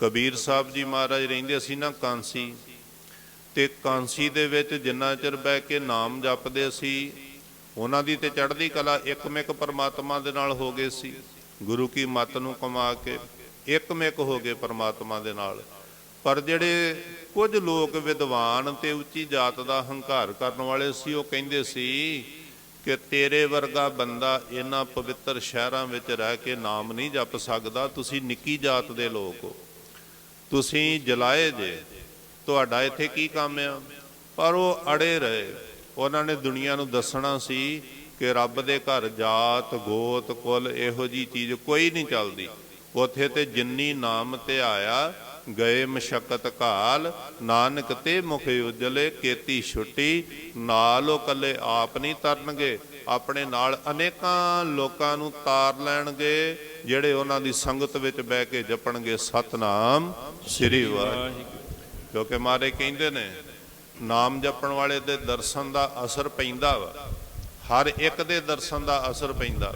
ਕਬੀਰ ਸਾਹਿਬ ਜੀ ਮਹਾਰਾਜ ਰਹਿੰਦੇ ਸੀ ਨਾ ਕਾਂਸੀ। ਤੇ ਕਾਂਸੀ ਦੇ ਵਿੱਚ ਜਿੰਨਾ ਚਿਰ ਬਹਿ ਕੇ ਨਾਮ ਜਪਦੇ ਸੀ ਉਹਨਾਂ ਦੀ ਤੇ ਚੜ੍ਹਦੀ ਕਲਾ ਇੱਕਮਿਕ ਪਰਮਾਤਮਾ ਦੇ ਨਾਲ ਹੋ ਗਏ ਸੀ। ਗੁਰੂ ਕੀ ਮੱਤ ਨੂੰ ਕਮਾ ਕੇ ਇੱਕਮਿਕ ਹੋ ਗਏ ਪਰਮਾਤਮਾ ਦੇ ਨਾਲ। ਪਰ ਜਿਹੜੇ ਕੁਝ ਲੋਕ ਵਿਦਵਾਨ ਤੇ ਉੱਚੀ ਜਾਤ ਦਾ ਹੰਕਾਰ ਕਰਨ ਵਾਲੇ ਸੀ, ਉਹ ਕਹਿੰਦੇ ਸੀ ਕਿ ਤੇਰੇ ਵਰਗਾ ਬੰਦਾ ਇਹਨਾਂ ਪਵਿੱਤਰ ਸ਼ਹਿਰਾਂ ਵਿੱਚ ਰਹਿ ਕੇ ਨਾਮ ਨਹੀਂ ਜਪ ਸਕਦਾ, ਤੁਸੀਂ ਨਿੱਕੀ ਜਾਤ ਦੇ ਲੋਕ ਹੋ। ਤੁਸੀਂ ਜਲਾਏ ਜੇ, ਤੁਹਾਡਾ ਇੱਥੇ ਕੀ ਕੰਮ ਆ? ਪਰ ਉਹ ਅੜੇ ਰਹੇ। ਉਹਨਾਂ ਨੇ ਦੁਨੀਆ ਨੂੰ ਦੱਸਣਾ ਸੀ ਕਿ ਰੱਬ ਦੇ ਘਰ ਜਾਤ, ਗੋਤ, ਕੁਲ ਇਹੋ ਜੀ ਚੀਜ਼ ਕੋਈ ਨਹੀਂ ਚੱਲਦੀ। ਉਥੇ ਤੇ ਜਿੰਨੀ ਨਾਮ ਤੇ ਆਇਆ ਗਏ ਮਸ਼ਕਤ ਕਾਲ ਨਾਨਕ ਤੇ ਮੁਖ ਉਜਲੇ ਕੇਤੀ ਛੁੱਟੀ, ਨਾਲ ਉਹ ਕੱਲੇ ਆਪ ਨਹੀਂ ਤਰਨਗੇ, ਆਪਣੇ ਨਾਲ ਅਨੇਕਾਂ ਲੋਕਾਂ ਨੂੰ ਤਾਰ ਲੈਣਗੇ, ਜਿਹੜੇ ਉਹਨਾਂ ਦੀ ਸੰਗਤ ਵਿੱਚ ਬਹਿ ਕੇ ਜਪਣਗੇ ਸਤਨਾਮ ਸ੍ਰੀ ਵਾਹਿਗੁਰੂ। ਕਿਉਂਕਿ ਮਾਰੇ ਕਹਿੰਦੇ ਨੇ, ਨਾਮ ਜਪਣ ਵਾਲੇ ਦੇ ਦਰਸ਼ਨ ਦਾ ਅਸਰ ਪੈਂਦਾ ਵਾ। ਹਰ ਇੱਕ ਦੇ ਦਰਸ਼ਨ ਦਾ ਅਸਰ ਪੈਂਦਾ।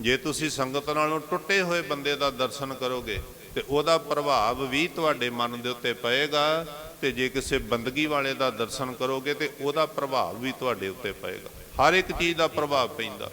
ਜੇ ਤੁਸੀਂ ਸੰਗਤ ਨਾਲੋਂ ਟੁੱਟੇ ਹੋਏ ਬੰਦੇ ਦਾ ਦਰਸ਼ਨ ਕਰੋਗੇ ਤੇ ਉਹਦਾ ਪ੍ਰਭਾਵ ਵੀ ਤੁਹਾਡੇ ਮਨ ਦੇ ਉੱਤੇ ਪਏਗਾ ਤੇ ਜੇ ਕਿਸੇ ਬੰਦਗੀ ਵਾਲੇ ਦਾ ਦਰਸ਼ਨ ਕਰੋਗੇ ਤੇ ਉਹਦਾ ਪ੍ਰਭਾਵ ਵੀ ਤੁਹਾਡੇ ਉੱਤੇ ਪਏਗਾ। ਹਰ ਇੱਕ ਚੀਜ਼ ਦਾ ਪ੍ਰਭਾਵ ਪੈਂਦਾ।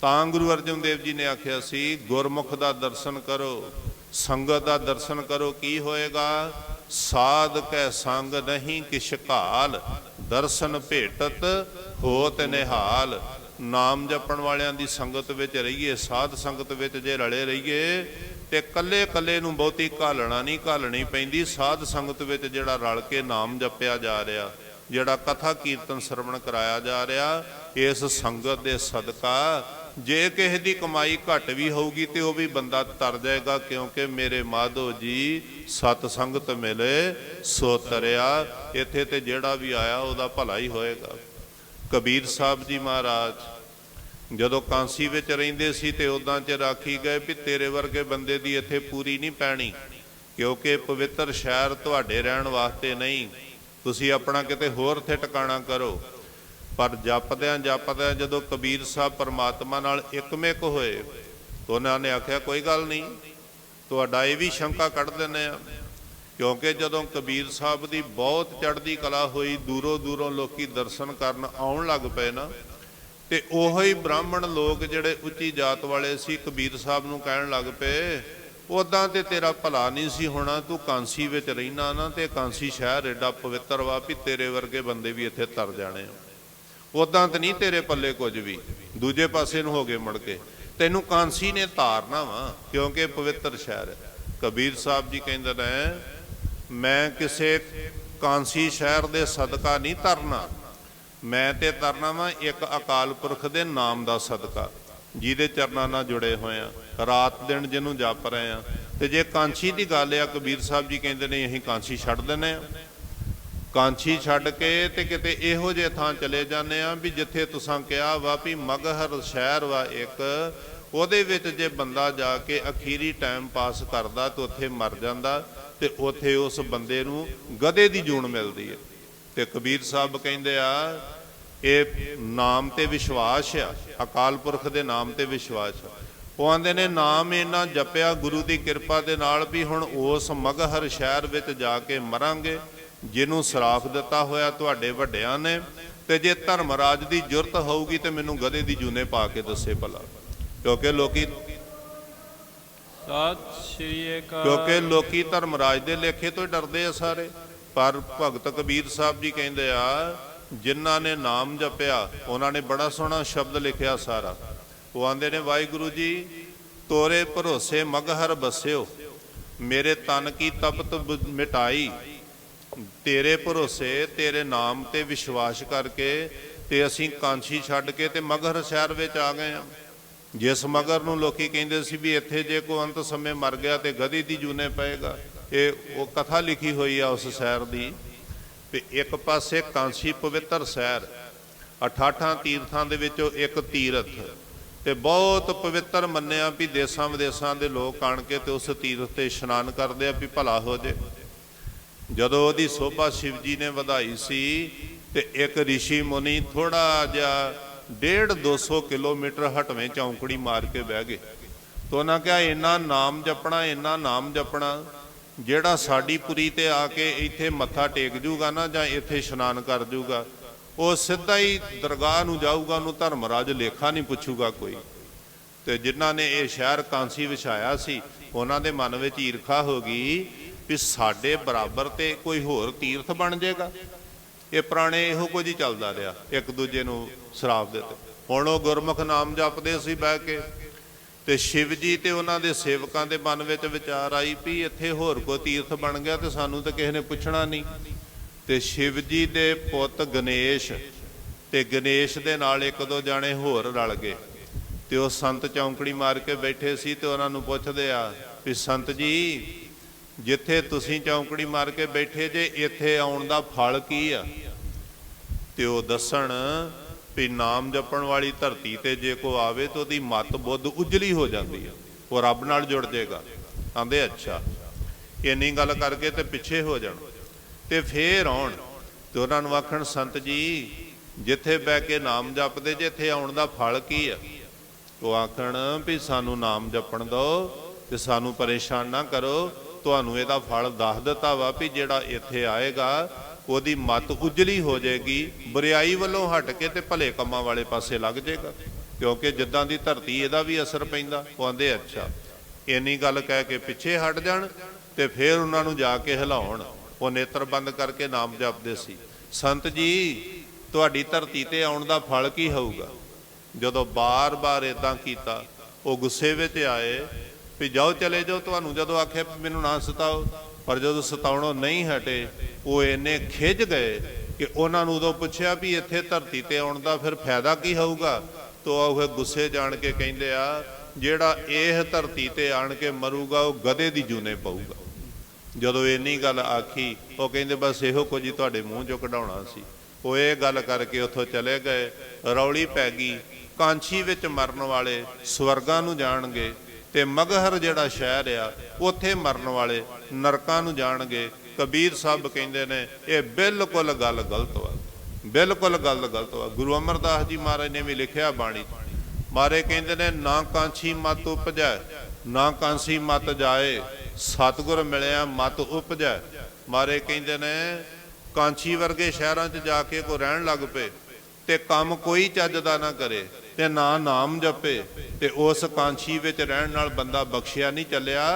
ਤਾਂ ਗੁਰੂ ਅਰਜਨ ਦੇਵ ਜੀ ਨੇ ਆਖਿਆ ਸੀ, ਗੁਰਮੁਖ ਦਾ ਦਰਸ਼ਨ ਕਰੋ, ਸੰਗਤ ਦਾ ਦਰਸ਼ਨ ਕਰੋ, ਕੀ ਹੋਏਗਾ? ਸਾਧ ਕੈ ਸੰਗ ਨਹੀਂ, ਕਿਛ ਘਾਲ, ਦਰਸ਼ਨ ਭੇਟਤ ਹੋਤ ਨਿਹਾਲ। ਨਾਮ ਜਪਣ ਵਾਲਿਆਂ ਦੀ ਸੰਗਤ ਵਿੱਚ ਰਹੀਏ, ਸਾਧ ਸੰਗਤ ਵਿੱਚ ਜੇ ਰਲੇ ਰਹੀਏ, ਤੇ ਕੱਲੇ ਕੱਲੇ ਨੂੰ ਬਹੁਤੀ ਘਾਲਣਾ ਨਹੀਂ, ਘਾਲਣੀ ਪੈਂਦੀ। ਸਾਧ ਸੰਗਤ ਵਿੱਚ ਜਿਹੜਾ ਰਲ ਕੇ ਨਾਮ ਜਪਿਆ ਜਾ ਰਿਹਾ, ਜਿਹੜਾ ਕਥਾ ਕੀਰਤਨ ਸਰਵਣ ਕਰਾਇਆ ਜਾ ਰਿਹਾ, ਇਸ ਸੰਗਤ ਦੇ ਸਦਕਾ ਜੇ ਕਿਸੇ ਦੀ ਕਮਾਈ ਘੱਟ ਵੀ ਹੋਊਗੀ ਤੇ ਉਹ ਵੀ ਬੰਦਾ ਤਰ ਜਾਏਗਾ, ਕਿਉਂਕਿ ਮੇਰੇ ਮਾਧੋ ਜੀ ਸਤ ਸੰਗਤ ਮਿਲੇ, ਸੋ ਤਰਿਆ, ਇੱਥੇ ਤੇ ਜਿਹੜਾ ਵੀ ਆਇਆ ਉਹਦਾ ਭਲਾ ਹੀ ਹੋਏਗਾ। ਕਬੀਰ ਸਾਹਿਬ ਜੀ ਮਹਾਰਾਜ, ਜਦੋਂ ਕਾਂਸੀ ਵਿੱਚ ਰਹਿੰਦੇ ਸੀ ਤੇ ਉਦਾਂ ਚ ਰਾਖੀ ਗਏ ਵੀ ਤੇਰੇ ਵਰਗੇ ਬੰਦੇ ਦੀ ਇੱਥੇ ਪੂਰੀ ਨਹੀਂ ਪੈਣੀ, ਕਿਉਂਕਿ ਪਵਿੱਤਰ ਸ਼ਹਿਰ ਤੁਹਾਡੇ ਰਹਿਣ ਵਾਸਤੇ ਨਹੀਂ। ਤੁਸੀਂ ਆਪਣਾ ਕਿਤੇ ਹੋਰ ਥੇ ਟਿਕਾਣਾ ਕਰੋ। ਪਰ ਜਪਦਿਆਂ ਜਪਦਿਆਂ ਜਦੋਂ ਕਬੀਰ ਸਾਹਿਬ ਪਰਮਾਤਮਾ ਨਾਲ ਇੱਕਮਿਕ ਹੋਏ, ਉਹਨਾਂ ਨੇ ਆਖਿਆ, ਕੋਈ ਗੱਲ ਨਹੀਂ, ਤੁਹਾਡਾ ਇਹ ਵੀ ਸ਼ੰਕਾ ਕੱਢ ਦਿੰਨੇ ਆ ਕਿਉਂਕਿ ਜਦੋਂ ਕਬੀਰ ਸਾਹਿਬ ਦੀ ਬਹੁਤ ਚੜ੍ਹਦੀ ਕਲਾ ਹੋਈ, ਦੂਰੋਂ ਦੂਰੋਂ ਲੋਕੀ ਦਰਸ਼ਨ ਕਰਨ ਆਉਣ ਲੱਗ ਪਏ ਨਾ, ਤੇ ਉਹੋ ਹੀ ਬ੍ਰਾਹਮਣ ਲੋਕ ਜਿਹੜੇ ਉੱਚੀ ਜਾਤ ਵਾਲੇ ਸੀ, ਕਬੀਰ ਸਾਹਿਬ ਨੂੰ ਕਹਿਣ ਲੱਗ ਪਏ ਉਦਾਂ ਤੇ ਤੇਰਾ ਭਲਾ ਨਹੀਂ ਸੀ ਹੋਣਾ, ਤੂੰ ਕਾਂਸੀ ਵਿੱਚ ਰਹਿਣਾ ਨਾ, ਤੇ ਕਾਂਸੀ ਸ਼ਹਿਰ ਏਡਾ ਪਵਿੱਤਰ ਵਾ ਵੀ ਤੇਰੇ ਵਰਗੇ ਬੰਦੇ ਵੀ ਇੱਥੇ ਤਰ ਜਾਣੇ ਆ। ਉਦਾਂ ਤੇ ਨਹੀਂ ਤੇਰੇ ਪੱਲੇ ਕੁਝ ਵੀ, ਦੂਜੇ ਪਾਸੇ ਨੂੰ ਹੋ ਗਏ ਮੁੜ ਕੇ। ਤੈਨੂੰ ਕਾਂਸੀ ਨੇ ਤਾਰਨਾ ਵਾ, ਕਿਉਂਕਿ ਪਵਿੱਤਰ ਸ਼ਹਿਰ ਹੈ। ਕਬੀਰ ਸਾਹਿਬ ਜੀ ਕਹਿੰਦੇ ਨੇ ਮੈਂ ਕਿਸੇ ਕਾਂਸੀ ਸ਼ਹਿਰ ਦੇ ਸਦਕਾ ਨਹੀਂ ਤਰਨਾ। ਮੈਂ ਤੇ ਤਰਨਾ ਵਾਂ ਇੱਕ ਅਕਾਲ ਪੁਰਖ ਦੇ ਨਾਮ ਦਾ ਸਦਕਾ, ਜਿਹਦੇ ਚਰਨਾਂ ਨਾਲ ਜੁੜੇ ਹੋਏ ਆ। ਰਾਤ ਦਿਨ ਜਿਹਨੂੰ ਜਪ ਰਹੇ ਆ। ਤੇ ਜੇ ਕਾਂਸ਼ੀ ਦੀ ਗੱਲ ਆ, ਕਬੀਰ ਸਾਹਿਬ ਜੀ ਕਹਿੰਦੇ ਨੇ, ਅਸੀਂ ਕਾਂਸ਼ੀ ਛੱਡ ਦਿੰਨੇ ਆ। ਕਾਂਸ਼ੀ ਛੱਡ ਕੇ ਤੇ ਕਿਤੇ ਇਹੋ ਜਿਹੇ ਥਾਂ ਚਲੇ ਜਾਂਦੇ ਆ ਵੀ ਜਿੱਥੇ ਤੁਸੀਂ ਕਿਹਾ ਵਾ ਵੀ ਮਗਹਰ ਸ਼ਹਿਰ ਵਾ ਇੱਕ ਉਹਦੇ ਵਿੱਚ ਜੇ ਬੰਦਾ ਜਾ ਕੇ ਅਖੀਰੀ ਟਾਈਮ ਪਾਸ ਕਰਦਾ ਤੇ ਉੱਥੇ ਮਰ ਜਾਂਦਾ ਤੇ ਉੱਥੇ ਉਸ ਬੰਦੇ ਨੂੰ ਗਧੇ ਦੀ ਜੂਣ ਮਿਲਦੀ ਹੈ। ਤੇ ਕਬੀਰ ਸਾਹਿਬ ਕਹਿੰਦੇ ਆ, ਇਹ ਨਾਮ ਤੇ ਵਿਸ਼ਵਾਸ ਆ, ਅਕਾਲ ਪੁਰਖ ਦੇ ਨਾਮ ਤੇ ਵਿਸ਼ਵਾਸ ਆ। ਉਹ ਆਂਦੇ ਨੇ, ਨਾਮ ਇਹਨਾਂ ਜਪਿਆ ਗੁਰੂ ਦੀ ਕਿਰਪਾ ਦੇ ਨਾਲ ਵੀ ਹੁਣ ਉਸ ਮਗਹਰ ਸ਼ਹਿਰ ਵਿੱਚ ਜਾ ਕੇ ਮਰਾਂਗੇ, ਜਿਹਨੂੰ ਸਰਾਫ ਦਿੱਤਾ ਹੋਇਆ ਤੁਹਾਡੇ ਵੱਡਿਆਂ ਨੇ, ਤੇ ਜੇ ਧਰਮਰਾਜ ਦੀ ਜੁਰਤ ਹੋਊਗੀ ਤੇ ਮੈਨੂੰ ਗਧੇ ਦੀ ਜੂਨੇ ਪਾ ਕੇ ਦੱਸੇ ਭਲਾ। ਕਿਉਂਕਿ ਲੋਕੀ ਸਤਿ ਸ਼੍ਰੀ ਅਕਾਲ। ਕਿਉਂਕਿ ਲੋਕੀ ਧਰਮਰਾਜ ਦੇ ਲੇਖੇ ਤੋਂ ਡਰਦੇ ਆ ਸਾਰੇ। ਪਰ ਭਗਤ ਕਬੀਰ ਸਾਹਿਬ ਜੀ ਕਹਿੰਦੇ ਆ ਜਿਨ੍ਹਾਂ ਨੇ ਨਾਮ ਜਪਿਆ ਉਹਨਾਂ ਨੇ ਬੜਾ ਸੋਹਣਾ ਸ਼ਬਦ ਲਿਖਿਆ ਸਾਰਾ। ਉਹ ਆਂਦੇ ਨੇ ਵਾਹਿਗੁਰੂ ਜੀ ਤੋਰੇ ਭਰੋਸੇ ਮਗਹਰ ਬਸਿਓ। ਮੇਰੇ ਤਨ ਕੀ ਤਪਤ ਮਿਟਾਈ। ਤੇਰੇ ਭਰੋਸੇ ਤੇਰੇ ਨਾਮ ਤੇ ਵਿਸ਼ਵਾਸ ਕਰਕੇ ਤੇ ਅਸੀਂ ਕਾਂਛੀ ਛੱਡ ਕੇ ਤੇ ਮਗਹਰ ਸ਼ਹਿਰ ਵਿੱਚ ਆ ਗਏ ਆ। ਜਿਸ ਮਗਰ ਨੂੰ ਲੋਕੀ ਕਹਿੰਦੇ ਸੀ ਵੀ ਇੱਥੇ ਜੇ ਕੋ ਅੰਤ ਸਮੇਂ ਮਰ ਗਿਆ ਤੇ ਗਧੀ ਦੀ ਜੂਨੇ ਪਏਗਾ। ਇਹ ਉਹ ਕਥਾ ਲਿਖੀ ਹੋਈ ਆ ਉਸ ਸ਼ਹਿਰ ਦੀ। ਵੀ ਇੱਕ ਪਾਸੇ ਕਾਂਸੀ ਪਵਿੱਤਰ ਸ਼ਹਿਰ 88 ਤੀਰਥਾਂ ਦੇ ਵਿੱਚੋਂ ਇੱਕ ਤੀਰਥ। ਤੇ ਬਹੁਤ ਪਵਿੱਤਰ ਮੰਨਿਆ ਵੀ ਦੇਸਾਂ ਵਿਦੇਸਾਂ ਦੇ ਲੋਕ ਆਣ ਕੇ ਤੇ ਉਸ ਤੀਰਥ ਤੇ ਇਸ਼ਨਾਨ ਕਰਦੇ ਆ ਵੀ ਭਲਾ ਹੋ ਜੇ। ਜਦੋਂ ਉਹਦੀ ਸੋਭਾ ਸ਼ਿਵਜੀ ਨੇ ਵਧਾਈ ਸੀ ਤੇ ਇੱਕ ઋષਿ ਮੁਨੀ ਥੋੜਾ ਜਿਹਾ 1.5 200 ਕਿਲੋਮੀਟਰ ਹਟਵੇਂ ਚੌਂਕੜੀ ਮਾਰ ਕੇ ਬਹਿ ਗਏ। ਤੋਂ ਉਹਨਾਂ ਕਿਹਾ, ਇੰਨਾ ਨਾਮ ਜਪਣਾ, ਇੰਨਾ ਨਾਮ ਜਪਣਾ, ਜਿਹੜਾ ਸਾਡੀ ਪੁਰੀ ਤੇ ਆ ਕੇ ਇੱਥੇ ਮੱਥਾ ਟੇਕ ਜੂਗਾ ਨਾ ਜਾਂ ਇੱਥੇ ਇਸ਼ਨਾਨ ਕਰ ਜੂਗਾ, ਉਹ ਸਿੱਧਾ ਹੀ ਦਰਗਾਹ ਨੂੰ ਜਾਊਗਾ, ਉਹਨੂੰ ਧਰਮਰਾਜ ਲੇਖਾ ਨਹੀਂ ਪੁੱਛੂਗਾ ਕੋਈ। ਤੇ ਜਿਨ੍ਹਾਂ ਨੇ ਇਹ ਸ਼ਹਿਰ ਕਾਂਸੀ ਵਿਛਾਇਆ ਸੀ, ਉਹਨਾਂ ਦੇ ਮਨ ਵਿੱਚ ਈਰਖਾ ਹੋ ਗਈ ਵੀ ਸਾਡੇ ਬਰਾਬਰ ਤੇ ਕੋਈ ਹੋਰ ਤੀਰਥ ਬਣ ਜਾਏਗਾ ਇਹ ਪੁਰਾਣੇ ਇਹੋ ਕੁਝ ਹੀ ਚੱਲਦਾ ਰਿਹਾ, ਇੱਕ ਦੂਜੇ ਨੂੰ ਸ਼ਰਾਪ ਦਿੱਤੇ। ਹੁਣ ਉਹ ਗੁਰਮੁਖ ਨਾਮ ਜਪਦੇ ਸੀ ਬਹਿ ਕੇ, ਤੇ ਸ਼ਿਵ ਜੀ ਤੇ ਉਹਨਾਂ ਦੇ ਸੇਵਕਾਂ ਦੇ ਮਨ ਵਿੱਚ ਵਿਚਾਰ ਆਈ ਵੀ ਇੱਥੇ ਹੋਰ ਕੋਈ ਤੀਰਥ ਬਣ ਗਿਆ ਤੇ ਸਾਨੂੰ ਤਾਂ ਕਿਸੇ ਨੇ ਪੁੱਛਣਾ ਨਹੀਂ। ਤੇ ਸ਼ਿਵ ਜੀ ਦੇ ਪੁੱਤ ਗਣੇਸ਼ ਤੇ ਗਣੇਸ਼ ਦੇ ਨਾਲ ਇੱਕ ਦੋ ਜਾਣੇ ਹੋਰ ਰਲ ਗਏ। ਤੇ ਉਹ ਸੰਤ ਚੌਂਕੜੀ ਮਾਰ ਕੇ ਬੈਠੇ ਸੀ ਤੇ ਉਹਨਾਂ ਨੂੰ ਪੁੱਛਦੇ ਆ ਵੀ ਸੰਤ ਜੀ ਜਿੱਥੇ ਤੁਸੀਂ ਚੌਂਕੜੀ ਮਾਰ ਕੇ ਬੈਠੇ ਜੇ, ਇੱਥੇ ਆਉਣ ਦਾ ਫਲ ਕੀ ਆ? ਤੇ ਉਹ ਦੱਸਣ ਵੀ ਨਾਮ ਜਪਣ ਵਾਲੀ ਧਰਤੀ ਤੇ ਜੇ ਕੋ ਆਵੇ ਤਾਂ ਉਹਦੀ ਮਤ ਬੁੱਧ ਉਜਲੀ ਹੋ ਜਾਂਦੀ ਆ। ਉਹ ਰੱਬ ਨਾਲ ਜੁੜ ਜਾਏਗਾ ਆਂਦੇ, ਅੱਛਾ। ਇੰਨੀ ਗੱਲ ਕਰਕੇ ਤੇ ਪਿੱਛੇ ਹੋ ਜਾਣ। ਤੇ ਫੇਰ ਆਉਣ। ਤੇ ਉਹਨਾਂ ਨੂੰ ਆਖਣ, ਸੰਤ ਜੀ, ਜਿੱਥੇ ਬਹਿ ਕੇ ਨਾਮ ਜਪਦੇ ਜੇ ਇੱਥੇ ਆਉਣ ਦਾ ਫਲ ਕੀ ਆ? ਉਹ ਆਖਣ ਵੀ ਸਾਨੂੰ ਨਾਮ ਜਪਣ ਦਿਓ ਤੇ ਸਾਨੂੰ ਪਰੇਸ਼ਾਨ ਨਾ ਕਰੋ। ਤੁਹਾਨੂੰ ਇਹਦਾ ਫਲ ਦੱਸ ਦਿੱਤਾ ਵਾ ਵੀ ਜਿਹੜਾ ਇੱਥੇ ਆਏਗਾ, ਉਹਦੀ ਮਤ ਉਜਲੀ ਹੋ ਜਾਏਗੀ, ਬੁਰੀਾਈ ਵੱਲੋਂ ਹਟ ਕੇ ਤੇ ਭਲੇ ਕੰਮਾਂ ਵਾਲੇ ਪਾਸੇ ਲੱਗ ਜਾਏਗਾ। ਕਿਉਂਕਿ ਜਿੱਦਾਂ ਦੀ ਧਰਤੀ ਇਹਦਾ ਵੀ ਅਸਰ ਪੈਂਦਾ, ਉਹ ਆਂਦੇ ਅੱਛਾ, ਇੰਨੀ ਗੱਲ ਕਹਿ ਕੇ ਪਿੱਛੇ ਹਟ ਜਾਣ ਤੇ ਫਿਰ ਉਹਨਾਂ ਨੂੰ ਜਾ ਕੇ ਹਿਲਾਉਣ। ਉਹ ਨੇਤਰ ਬੰਦ ਕਰਕੇ ਨਾਮ ਜਪਦੇ ਸੀ। ਸੰਤ ਜੀ, ਤੁਹਾਡੀ ਧਰਤੀ ਤੇ ਆਉਣ ਦਾ ਫਲ ਕੀ ਹੋਊਗਾ? ਜਦੋਂ ਬਾਰ-ਬਾਰ ਇਦਾਂ ਕੀਤਾ, ਉਹ ਗੁੱਸੇ ਵਿੱਚ ਆਏ ਵੀ ਜਾਓ, ਚਲੇ ਜਾਓ। ਤੁਹਾਨੂੰ ਜਦੋਂ ਆਖਿਆ ਵੀ ਮੈਨੂੰ ਨਾ ਸਤਾਓ, ਪਰ ਜਦੋਂ ਸਤਾਉਣੋਂ ਨਹੀਂ ਹਟੇ, ਉਹ ਇੰਨੇ ਖਿੱਚ ਗਏ ਕਿ ਉਹਨਾਂ ਨੂੰ ਉਦੋਂ ਪੁੱਛਿਆ ਵੀ ਇੱਥੇ ਧਰਤੀ ਤੇ ਆਉਣ ਦਾ ਫਿਰ ਫਾਇਦਾ ਕੀ ਹੋਊਗਾ? ਤੋ ਉਹ ਗੁੱਸੇ ਜਾਣ ਕੇ ਕਹਿੰਦੇ ਆ, ਜਿਹੜਾ ਇਹ ਧਰਤੀ ਤੇ ਆਣ ਕੇ ਮਰੂਗਾ, ਉਹ ਗਧੇ ਦੀ ਜੂਨੇ ਪਊਗਾ। ਜਦੋਂ ਇੰਨੀ ਗੱਲ ਆਖੀ, ਉਹ ਕਹਿੰਦੇ ਬਸ ਇਹੋ ਕੁਝ ਹੀ ਤੁਹਾਡੇ ਮੂੰਹ ਚੋਂ ਕਢਾਉਣਾ ਸੀ। ਉਹ ਇਹ ਗੱਲ ਕਰਕੇ ਉੱਥੋਂ ਚਲੇ ਗਏ। ਰੌਲੀ ਪੈ ਗਈ। ਕਾਂਛੀ ਵਿੱਚ ਮਰਨ ਵਾਲੇ ਸਵਰਗਾਂ ਨੂੰ ਜਾਣਗੇ। ਤੇ ਮਗਹਰ ਜਿਹੜਾ ਸ਼ਹਿਰ ਆ, ਉੱਥੇ ਮਰਨ ਵਾਲੇ ਨਰਕਾਂ ਨੂੰ ਜਾਣਗੇ। ਕਬੀਰ ਸਾਹਿਬ ਕਹਿੰਦੇ ਨੇ, ਇਹ ਬਿਲਕੁਲ ਗੱਲ ਗਲਤ ਵਾ। ਬਿਲਕੁਲ ਗੱਲ ਗਲਤ ਵਾ। ਗੁਰੂ ਅਮਰਦਾਸ ਜੀ ਮਹਾਰਾਜ ਨੇ ਵੀ ਲਿਖਿਆ ਬਾਣੀ। ਮਾਰੇ ਕਹਿੰਦੇ ਨੇ, ਨਾ ਕਾਂਛੀ ਮਤ ਉਪਜੈ, ਨਾ ਕਾਂਸੀ ਮਤ ਜਾਏ, ਸਤਿਗੁਰ ਮਿਲਿਆ ਮਤ ਉਪਜੈ। ਮਾਰੇ ਕਹਿੰਦੇ ਨੇ ਕਾਂਛੀ ਵਰਗੇ ਸ਼ਹਿਰਾਂ 'ਚ ਜਾ ਕੇ ਕੋ ਰਹਿਣ ਲੱਗ ਪਏ ਤੇ ਕੰਮ ਕੋਈ ਚੱਜ ਦਾ ਨਾ ਕਰੇ ਤੇ ਨਾ ਨਾਮ ਜਪੇ ਤੇ ਉਸ ਕਾਂਛੀ ਵਿੱਚ ਰਹਿਣ ਨਾਲ ਬੰਦਾ ਬਖਸ਼ਿਆ ਨਹੀਂ ਚੱਲਿਆ।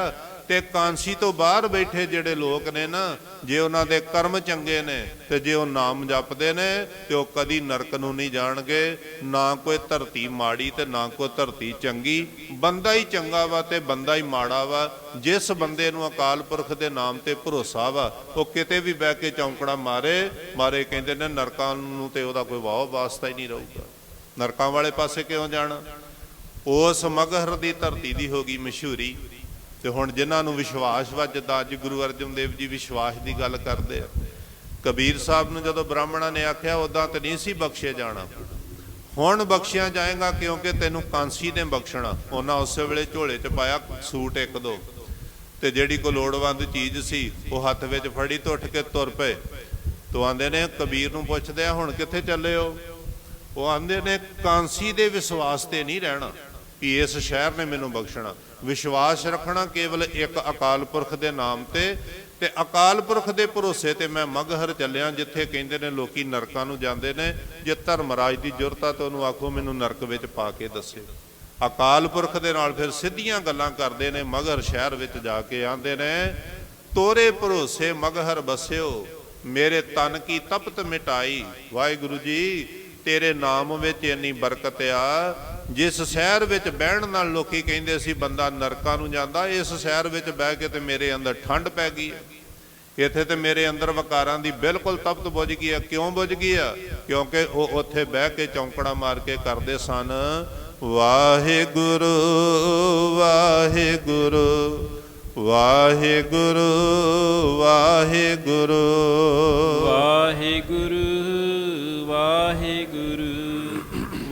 ਤੇ ਕਾਂਸੀ ਤੋਂ ਬਾਹਰ ਬੈਠੇ ਜਿਹੜੇ ਲੋਕ ਨੇ ਨਾ, ਜੇ ਉਹਨਾਂ ਦੇ ਕਰਮ ਚੰਗੇ ਨੇ, ਤੇ ਜੇ ਉਹ ਨਾਮ ਜਪਦੇ ਨੇ, ਤੇ ਉਹ ਕਦੀ ਨਰਕ ਨੂੰ ਨਹੀਂ ਜਾਣਗੇ, ਨਾ ਕੋਈ ਧਰਤੀ ਮਾੜੀ ਤੇ ਨਾ ਕੋਈ ਧਰਤੀ ਚੰਗੀ। ਬੰਦਾ ਹੀ ਚੰਗਾ ਵਾ ਤੇ ਬੰਦਾ ਹੀ ਮਾੜਾ ਵਾ। ਜਿਸ ਬੰਦੇ ਨੂੰ ਅਕਾਲ ਪੁਰਖ ਦੇ ਨਾਮ ਤੇ ਭਰੋਸਾ ਵਾ, ਉਹ ਕਿਤੇ ਵੀ ਬਹਿ ਕੇ ਚੌਂਕੜਾ ਮਾਰੇ ਮਾਰੇ ਕਹਿੰਦੇ ਨੇ ਨਰਕਾਂ ਨੂੰ ਤੇ ਉਹਦਾ ਕੋਈ ਵਾਹ ਵਾਸਤਾ ਹੀ ਨਹੀਂ ਰਹੂਗਾ। ਨਰਕਾਂ ਵਾਲੇ ਪਾਸੇ ਕਿਉਂ ਜਾਣਾ? ਉਸ ਮਗਹਰ ਦੀ ਧਰਤੀ ਦੀ ਹੋ ਗਈ ਮਸ਼ਹੂਰੀ। ਤੇ ਹੁਣ ਜਿਨ੍ਹਾਂ ਨੂੰ ਵਿਸ਼ਵਾਸ ਵਾ ਜਿੱਦਾਂ ਅੱਜ ਗੁਰੂ ਅਰਜਨ ਦੇਵ ਜੀ ਵਿਸ਼ਵਾਸ ਦੀ ਗੱਲ ਕਰਦੇ ਆ। ਕਬੀਰ ਸਾਹਿਬ ਨੂੰ ਜਦੋਂ ਬ੍ਰਾਹਮਣਾਂ ਨੇ ਆਖਿਆ, ਉਦਾਂ ਤੇ ਨਹੀਂ ਸੀ ਬਖਸ਼ੇ ਜਾਣਾ। ਹੁਣ ਬਖਸ਼ਿਆ ਜਾਏਗਾ ਕਿਉਂਕਿ ਤੈਨੂੰ ਕਾਂਸੀ ਨੇ ਬਖਸ਼ਣਾ। ਉਹਨਾਂ ਉਸੇ ਵੇਲੇ ਝੋਲੇ 'ਚ ਪਾਇਆ ਸੂਟ ਇੱਕ ਦੋ। ਤੇ ਜਿਹੜੀ ਕੋ ਲੋੜਵੰਦ ਚੀਜ਼ ਸੀ, ਉਹ ਹੱਥ ਵਿੱਚ ਫੜੀ ਤੋਂ ਉੱਠ ਕੇ ਤੁਰ ਪਏ। ਤੋ ਆਂਦੇ ਨੇ, ਕਬੀਰ ਨੂੰ ਪੁੱਛਦੇ ਆ, ਹੁਣ ਕਿੱਥੇ ਚੱਲੇ ਹੋ? ਉਹ ਆਂਦੇ ਨੇ, ਕਾਂਸੀ ਦੇ ਵਿਸ਼ਵਾਸ ਤੇ ਨਹੀਂ ਰਹਿਣਾ। ਕਿ ਇਸ ਸ਼ਹਿਰ ਨੇ ਮੈਨੂੰ ਬਖਸ਼ਣਾ। ਵਿਸ਼ਵਾਸ ਰੱਖਣਾ ਕੇਵਲ ਇੱਕ ਅਕਾਲ ਪੁਰਖ ਦੇ ਨਾਮ ਤੇ ਤੇ ਅਕਾਲ ਪੁਰਖ ਦੇ ਭਰੋਸੇ ਤੇ ਮੈਂ ਮਗਹਰ ਚੱਲਿਆ, ਜਿੱਥੇ ਕਹਿੰਦੇ ਨੇ ਲੋਕੀ ਨਰਕਾਂ ਨੂੰ ਜਾਂਦੇ ਨੇ, ਜੇ ਧਰਮਰਾਜ ਦੀ ਜੁਰਤਾ ਤੇ ਉਹਨੂੰ ਆਖੋ ਮੈਨੂੰ ਨਰਕ ਵਿੱਚ ਪਾ ਕੇ ਦੱਸੇ। ਅਕਾਲ ਪੁਰਖ ਦੇ ਨਾਲ ਫਿਰ ਸਿੱਧੀਆਂ ਗੱਲਾਂ ਕਰਦੇ ਨੇ, ਮਗਹਰ ਸ਼ਹਿਰ ਵਿੱਚ ਜਾ ਕੇ ਆਂਦੇ ਨੇ, ਤੋਰੇ ਭਰੋਸੇ ਮਗਹਰ ਬਸਿਓ, ਮੇਰੇ ਤਨ ਕੀ ਤਪਤ ਮਿਟਾਈ। ਵਾਹਿਗੁਰੂ ਜੀ, ਤੇਰੇ ਨਾਮ ਵਿੱਚ ਇੰਨੀ ਬਰਕਤ ਆ ਜਿਸ ਸ਼ਹਿਰ ਵਿੱਚ ਬਹਿਣ ਨਾਲ ਲੋਕੀ ਕਹਿੰਦੇ ਸੀ ਬੰਦਾ ਨਰਕਾਂ ਨੂੰ ਜਾਂਦਾ, ਇਸ ਸ਼ਹਿਰ ਵਿੱਚ ਬਹਿ ਕੇ ਤੇ ਮੇਰੇ ਅੰਦਰ ਠੰਡ ਪੈ ਗਈ ਹੈ। ਇੱਥੇ ਤੇ ਮੇਰੇ ਅੰਦਰ ਵਕਾਰਾਂ ਦੀ ਬਿਲਕੁਲ ਤਪਤ ਬੁੱਝ ਗਈ ਆ ਕਿਉਂ ਬੁੱਝ ਗਈ ਆ ਕਿਉਂਕਿ ਉਹ ਉੱਥੇ ਬਹਿ ਕੇ ਚੌਂਕੜਾ ਮਾਰ ਕੇ ਕਰਦੇ ਸਨ, ਵਾਹਿਗੁਰੂ ਵਾਹਿਗੁਰੂ ਵਾਹਿਗੁਰੂ ਵਾਹਿਗੁਰੂ ਵਾਹਿਗੁਰੂ ਵਾਹਿਗੁਰੂ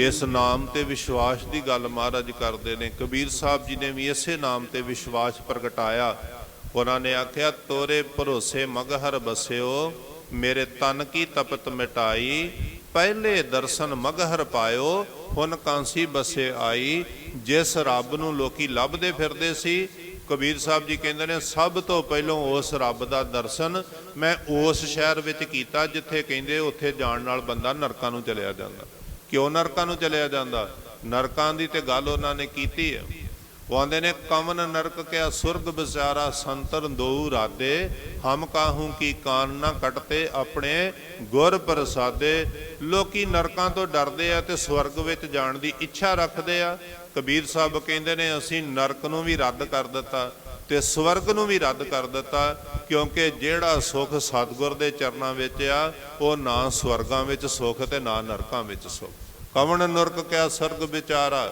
ਇਸ ਨਾਮ ਤੇ ਵਿਸ਼ਵਾਸ ਦੀ ਗੱਲ ਮਹਾਰਾਜ ਕਰਦੇ ਨੇ। ਕਬੀਰ ਸਾਹਿਬ ਜੀ ਨੇ ਵੀ ਇਸੇ ਨਾਮ ਤੇ ਵਿਸ਼ਵਾਸ ਪ੍ਰਗਟਾਇਆ। ਉਹਨਾਂ ਨੇ ਆਖਿਆ, ਤੋਰੇ ਭਰੋਸੇ ਮਗਹਰ ਬਸਿਓ, ਮੇਰੇ ਤਨ ਕੀ ਤਪਤ ਮਿਟਾਈ। ਪਹਿਲੇ ਦਰਸ਼ਨ ਮਗਹਰ ਪਾਇਓ, ਹੁਣ ਕਾਂਸੀ ਬਸੇ ਆਈ। ਜਿਸ ਰੱਬ ਨੂੰ ਲੋਕੀ ਲੱਭਦੇ ਫਿਰਦੇ ਸੀ, ਕਬੀਰ ਸਾਹਿਬ ਜੀ ਕਹਿੰਦੇ ਨੇ, ਸਭ ਤੋਂ ਪਹਿਲਾਂ ਉਸ ਰੱਬ ਦਾ ਦਰਸ਼ਨ ਮੈਂ ਉਸ ਸ਼ਹਿਰ ਵਿੱਚ ਕੀਤਾ, ਜਿੱਥੇ ਕਹਿੰਦੇ ਉੱਥੇ ਜਾਣ ਨਾਲ ਬੰਦਾ ਨਰਕਾਂ ਨੂੰ ਚਲਿਆ ਜਾਂਦਾ। ਕਿਉਂ ਨਰਕਾਂ ਨੂੰ ਚਲਿਆ ਜਾਂਦਾ? ਨਰਕਾਂ ਦੀ ਤੇ ਗੱਲ ਉਹਨਾਂ ਨੇ ਕੀਤੀ ਹੈ ਉਹ ਆਂਦੇ ਨੇ, ਕਮਨ ਨਰਕ ਕਿਆ ਸੁਰਗ ਵਿਚਾਰਾ ਸੰਤਰ ਦੋ ਰਾਦੇ ਹਮ ਕਾਹੂ ਕੀ ਕਾਨ ਨਾ ਕਟਤੇ ਆਪਣੇ ਗੁਰ ਪ੍ਰਸਾਦੇ। ਲੋਕੀ ਨਰਕਾਂ ਤੋਂ ਡਰਦੇ ਆ ਤੇ ਸਵਰਗ ਵਿੱਚ ਜਾਣ ਦੀ ਇੱਛਾ ਰੱਖਦੇ ਆ। ਕਬੀਰ ਸਾਹਿਬ ਕਹਿੰਦੇ ਨੇ, ਅਸੀਂ ਨਰਕ ਨੂੰ ਵੀ ਰੱਦ ਕਰ ਦਿੱਤਾ। ਤੇ ਸਵਰਗ ਨੂੰ ਵੀ ਰੱਦ ਕਰ ਦਿੱਤਾ, ਕਿਉਂਕਿ ਜਿਹੜਾ ਸੁਖ ਸਤਿਗੁਰ ਦੇ ਚਰਨਾਂ ਵਿੱਚ ਆ, ਉਹ ਨਾ ਸਵਰਗਾਂ ਵਿੱਚ ਸੁਖ ਤੇ ਨਾ ਨਰਕਾਂ ਵਿੱਚ ਸੁਖ। ਕਵਣ ਨਰਕ ਕਿਆ ਸਰਗ ਵਿਚਾਰਾ?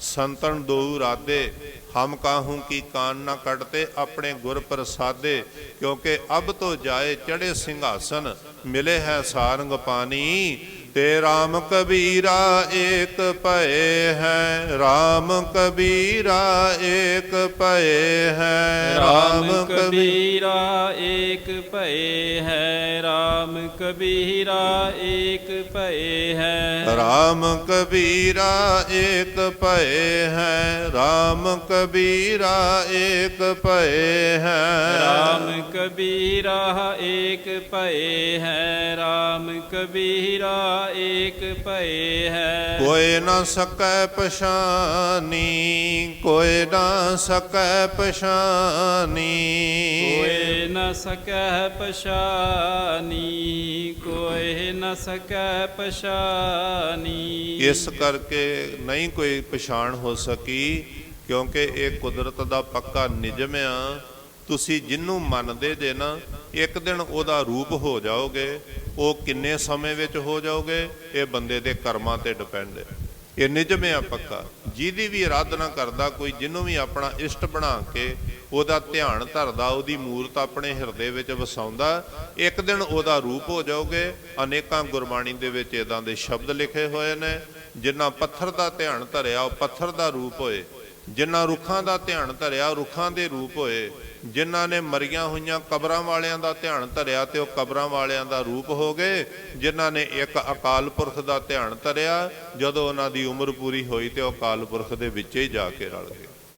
ਸੰਤਨ ਦੋ ਰਾਦੇ, ਹਮ ਕਾਹੂ ਕੀ ਕਾਨ ਨਾ ਕੱਟਤੇ ਆਪਣੇ ਗੁਰ ਪ੍ਰਸਾਦੇ, ਕਿਉਂਕਿ ਅਬ ਤੋਂ ਜਾਏ ਚੜੇ ਸਿੰਘਾਸਨ, ਮਿਲੇ ਹੈ ਸਾਰੰਗ ਪਾਣੀ ਤੇ RAM ਕਬੀਰਾ ਏਕ ਭਏ ਹੈ RAM ਕਬੀਰਾ ਏਕ ਭਏ ਹੈ ਰਾਮ RAM ਕਬੀਰਾ ਕਬੀਰਾ ਏਕ ਭਏ ਹੈ ਰਾਮ ਕਬੀਰਾ ਏਕ ਭਏ ਹੈ। ਰਾਮ ਕਬੀਰਾ ਏਕ ਭਏ ਹੈ। ਰਾਮ ਕਬੀਰਾ ਏਕ ਭਏ ਹੈ। ਰਾਮ ਕਬੀਰਾ ਏਕ ਭਏ ਹੈ। ਰਾਮ ਕਬੀਰਾ ਏਕ ਭਏ ਹੈ। ਕੋਈ ਨਾ ਸਕੈ ਪਛਾਨੀ ਕੋਈ ਨਾ ਸਕੈ ਪਛਾਨੀ। ਕੋਏ ਨ ਸਕੈ ਪਛਾਨੀ ਕੋਏ ਨ ਸਕੈ ਪਛਾਨੀ। ਇਸ ਕਰਕੇ ਨਹੀਂ ਕੋਈ ਪਛਾਣ ਹੋ ਸਕੀ, ਕਿਉਂਕਿ ਇਹ ਕੁਦਰਤ ਦਾ ਪੱਕਾ ਨਿਯਮ ਆ। ਤੁਸੀਂ ਜਿੰਨੂੰ ਮੰਨਦੇ ਜੇ ਨਾ, ਇੱਕ ਦਿਨ ਉਹਦਾ ਰੂਪ ਹੋ ਜਾਓਗੇ, ਉਹ ਕਿੰਨੇ ਸਮੇਂ ਵਿੱਚ ਹੋ ਜਾਓਗੇ, ਇਹ ਬੰਦੇ ਦੇ ਕਰਮਾਂ ਤੇ ਡਿਪੈਂਡ ਹੈ। ਇਹ ਨਿਯਮ ਆ ਪੱਕਾ। ਜਿਹਦੀ ਵੀ ਆਰਾਧਨਾ ਕਰਦਾ ਕੋਈ, ਜਿਹਨੂੰ ਵੀ ਆਪਣਾ ਇਸ਼ਟ ਬਣਾ ਕੇ ਉਹਦਾ ਧਿਆਨ ਧਰਦਾ, ਉਹਦੀ ਮੂਰਤ ਆਪਣੇ ਹਿਰਦੇ ਵਿੱਚ ਵਸਾਉਂਦਾ, ਇੱਕ ਦਿਨ ਉਹਦਾ ਰੂਪ ਹੋ ਜਾਓਗੇ। ਅਨੇਕਾਂ ਗੁਰਬਾਣੀ ਦੇ ਵਿੱਚ ਇਦਾਂ ਦੇ ਸ਼ਬਦ ਲਿਖੇ ਹੋਏ ਨੇ, ਜਿਨ੍ਹਾਂ ਪੱਥਰ ਦਾ ਧਿਆਨ ਧਰਿਆ, ਉਹ ਪੱਥਰ ਦਾ ਰੂਪ ਹੋਏ। ਜਿਨ੍ਹਾਂ ਰੁੱਖਾਂ ਦਾ ਧਿਆਨ ਧਰਿਆ, ਉਹ ਰੁੱਖਾਂ ਦੇ ਰੂਪ ਹੋਏ। ਜਿਨ੍ਹਾਂ ਨੇ ਮਰੀਆਂ ਹੋਈਆਂ ਕਬਰਾਂ ਵਾਲਿਆਂ ਦਾ ਧਿਆਨ ਧਰਿਆ, ਤੇ ਉਹ ਕਬਰਾਂ ਵਾਲਿਆਂ ਦਾ ਰੂਪ ਹੋ ਗਏ। ਜਿਨ੍ਹਾਂ ਨੇ ਇੱਕ ਅਕਾਲ ਪੁਰਖ ਦਾ ਧਿਆਨ ਧਰਿਆ, ਜਦੋਂ ਉਹਨਾਂ ਦੀ ਉਮਰ ਪੂਰੀ ਹੋਈ, ਤੇ ਉਹ ਅਕਾਲ ਪੁਰਖ ਦੇ ਵਿੱਚ ਹੀ ਜਾ ਕੇ ਰਲ ਗਏ।